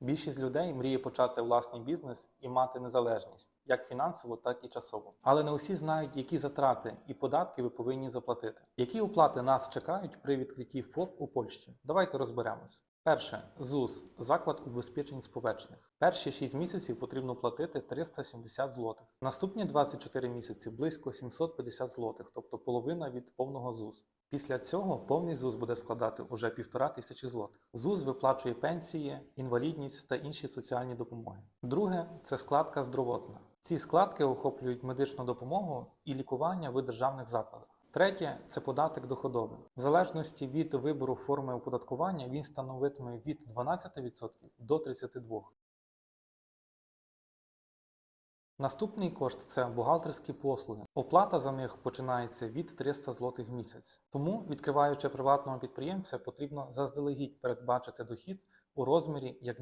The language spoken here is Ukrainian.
Більшість людей мріє почати власний бізнес і мати незалежність, як фінансово, так і часово. Але не усі знають, які затрати і податки ви повинні заплатити. Які оплати нас чекають при відкритті ФОП у Польщі? Давайте розберемось. Перше ЗУС заклад убезпечень сповечних. Перші 6 місяців потрібно платити 370 злотих. Наступні 24 місяці близько 750 злотих, тобто половина від повного ЗУС. Після цього повний ЗУС буде складати уже півтора тисячі злотих. ЗУС виплачує пенсії, інвалідність та інші соціальні допомоги. Друге це складка здоровотна. Ці складки охоплюють медичну допомогу і лікування в державних закладах. Третє це податок доходовий. В залежності від вибору форми оподаткування він становитиме від 12% до 32%. Наступний кошт це бухгалтерські послуги. Оплата за них починається від 300 злотих в місяць. Тому, відкриваючи приватного підприємця, потрібно заздалегідь передбачити дохід у розмірі як